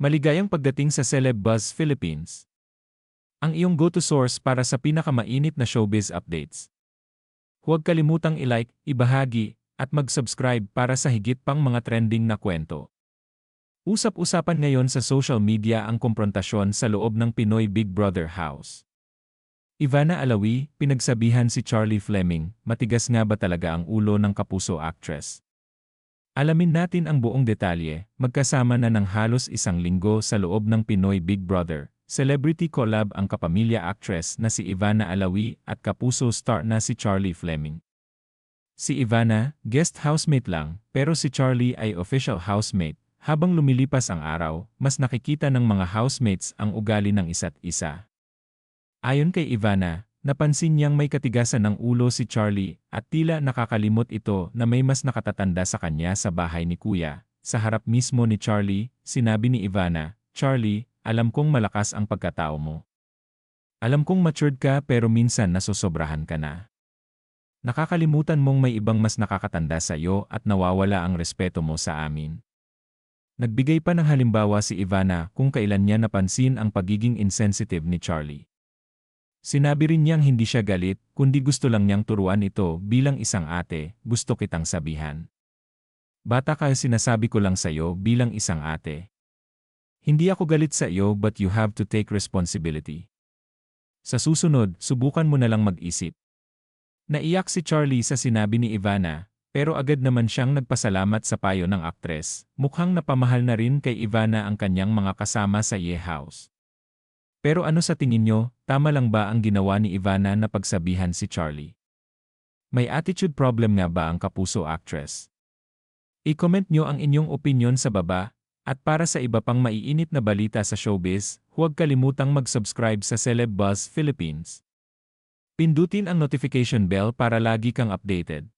Maligayang pagdating sa Celeb Buzz Philippines. Ang iyong go-to source para sa pinakamainit na showbiz updates. Huwag kalimutang i-like, ibahagi, at mag-subscribe para sa higit pang mga trending na kwento. Usap-usapan ngayon sa social media ang komprontasyon sa loob ng Pinoy Big Brother house. Ivana Alawi, pinagsabihan si Charlie Fleming, matigas nga ba talaga ang ulo ng kapuso actress? Alamin natin ang buong detalye, magkasama na ng halos isang linggo sa loob ng Pinoy Big Brother. Celebrity collab ang kapamilya actress na si Ivana Alawi at kapuso star na si Charlie Fleming. Si Ivana, guest housemate lang, pero si Charlie ay official housemate. Habang lumilipas ang araw, mas nakikita ng mga housemates ang ugali ng isa't isa. Ayon kay Ivana, Napansin niyang may katigasan ng ulo si Charlie at tila nakakalimot ito na may mas nakatatanda sa kanya sa bahay ni Kuya. Sa harap mismo ni Charlie, sinabi ni Ivana, Charlie, alam kong malakas ang pagkatao mo. Alam kong matured ka pero minsan nasosobrahan ka na. Nakakalimutan mong may ibang mas nakakatanda sa iyo at nawawala ang respeto mo sa amin. Nagbigay pa ng halimbawa si Ivana kung kailan niya napansin ang pagiging insensitive ni Charlie. Sinabi rin niyang hindi siya galit, kundi gusto lang niyang turuan ito bilang isang ate, gusto kitang sabihan. Bata ka sinasabi ko lang sa iyo bilang isang ate. Hindi ako galit sa iyo but you have to take responsibility. Sa susunod, subukan mo na lang mag-isip. Naiyak si Charlie sa sinabi ni Ivana, pero agad naman siyang nagpasalamat sa payo ng aktres. Mukhang napamahal na rin kay Ivana ang kanyang mga kasama sa Ye House. Pero ano sa tingin nyo, tama lang ba ang ginawa ni Ivana na pagsabihan si Charlie? May attitude problem nga ba ang kapuso actress? I-comment nyo ang inyong opinion sa baba, at para sa iba pang maiinit na balita sa showbiz, huwag kalimutang mag-subscribe sa Celeb Buzz Philippines. Pindutin ang notification bell para lagi kang updated.